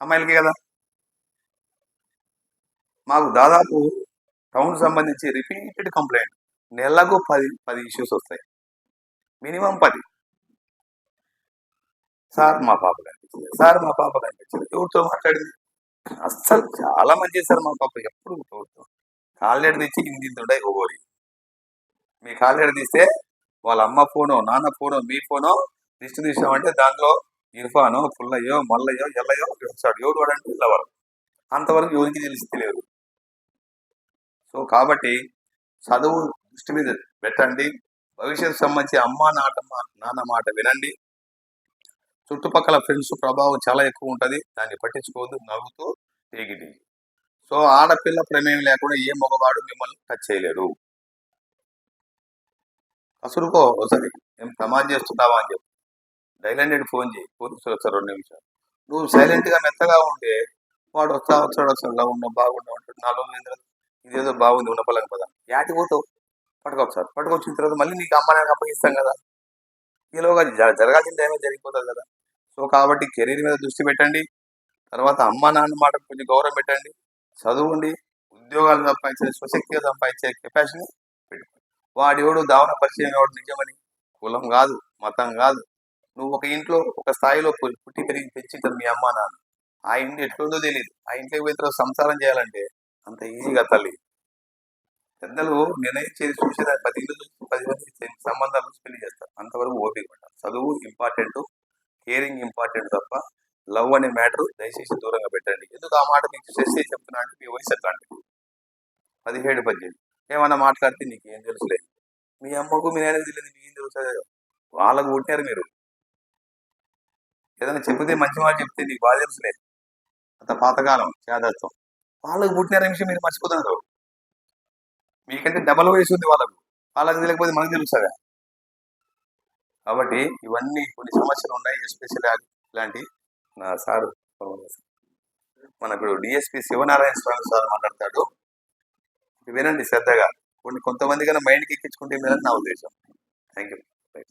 అమ్మాయిలకి కదా? మాకు దాదాపు టౌన్ సంబంధించి రిపీటెడ్ కంప్లైంట్ నెలకు పది పది ఇష్యూస్ వస్తాయి. మినిమం పది. సార్ మా పాప కనిపించింది సార్ మా పాప కనిపించింది ఎవరితో మాట్లాడింది? అస్సలు చాలా మంచి సార్ మా పాప. ఎప్పుడు ఎవరితో? కాళ్ళేడు తెచ్చి ఇంటింతుండే ఓరి మీ కాళ్ళేడు తీస్తే వాళ్ళ అమ్మ ఫోను నాన్న ఫోను మీ ఫోను లిస్ట్ తీసామంటే దాంట్లో ఇర్ఫాను పుల్లయ్యో మల్లయ్యో ఎల్లయ్యో పిలిచాడు ఎవరు వాడంటే పిల్లవాడు అంతవరకు ఎవరికి తెలిసి తెలియదు. సో కాబట్టి చదువు దృష్టి మీద పెట్టండి. భవిష్యత్తు సంబంధించి అమ్మ నాట నాన్న మాట వినండి. చుట్టుపక్కల ఫ్రెండ్స్ ప్రభావం చాలా ఎక్కువ ఉంటుంది. దాన్ని పట్టించుకోవద్దు నవ్వుతూ టేకిటి సో ఆడపిల్ల ప్రమేయం లేకుండా ఏ మగవాడు మిమ్మల్ని టచ్ చేయలేరు అసలుకో ఒకసారి మేము ప్రమాదం చేస్తున్నావా అని చెప్పి. డైలాండెడ్ ఫోన్ చేయి పోలీసులు వస్తారు రెండు నిమిషాలు. నువ్వు సైలెంట్గా మెత్తగా ఉంటే వాడు వస్తా వచ్చాడు వస్తాడు. ఇలా ఉన్నావు బాగున్నావు అంటాడు. నాలుగు రోజులు ఇదేదో బాగుంది ఉన్న పొలం పదా. యాటి పోతావు? పట్టుకొచ్చారు పట్టుకొచ్చిన తర్వాత మళ్ళీ నీకు అమ్మ అప్పగిస్తాం కదా. ఈలోగా జరగాల్సిన టైమే జరిగిపోతుంది కదా. సో కాబట్టి కెరీర్ మీద దృష్టి పెట్టండి. తర్వాత అమ్మ నాన్న మాట కొంచెం గౌరవం పెట్టండి. చదువుండి. ఉద్యోగాలు సంపాదించే స్వశక్తిగా సంపాదించే కెపాసిటీ పెట్టుకోండి. వాడెవడు దావన పరిచయం ఎవడు నిజమని కులం కాదు మతం కాదు నువ్వు ఒక ఇంట్లో ఒక స్థాయిలో పుట్టి పెరిగి పెంచుతారు మీ అమ్మ నాన్న. ఆ ఇంటి ఎట్లుందో తెలియదు ఆ ఇంట్లోకి పోయిన సంసారం చేయాలంటే అంత ఈజీగా తల్లి. పెద్దలు నిర్ణయించేది చూసేది పది ఇళ్ళు చూసి పది మంది సంబంధాలు చూసి పెళ్ళి చేస్తారు. అంతవరకు ఓపిక పట్టాలి చదువు ఇంపార్టెంట్ కేరింగ్ ఇంపార్టెంట్ తప్ప లవ్ అనే మ్యాటర్ దయచేసి దూరంగా పెట్టండి. ఎందుకు ఆ మాట మీకు స్ట్రెస్ చేసి చెప్తున్నా అంటే మీ వయసు అట్లాంటిది. పదిహేడు పద్దెనిమిది. ఏమన్నా మాట్లాడితే నీకు ఏం తెలుసులే. మీ అమ్మకు మీ నాయనకు తెలియదు మీకు ఏం తెలుసు? వాళ్ళకు పుట్టినారు మీరు. ఏదైనా చెప్తే మంచి మాట చెప్తే నీకు బాగా తెలుసులే అంత పాతకాలం చేదత్వం వాళ్ళకు పుట్టిన విషయం మీరు మర్చిపోతున్నారు. మీకంటే డబల్ వయసు ఉంది వాళ్ళకు. వాళ్ళకి తెలియకపోతే మనకు తెలుస్తుందా? కాబట్టి ఇవన్నీ కొన్ని సమస్యలు ఉన్నాయి ఎస్పెషల్ ఇలాంటి నా సారు మనకు డిఎస్పి శివనారాయణ స్వామి సార్ మాట్లాడతాడు. వినండి శ్రద్ధగా. కొన్ని కొంతమంది కన్నా మైండ్కి ఎక్కించుకుంటే మీరని నా ఉద్దేశం. Thank you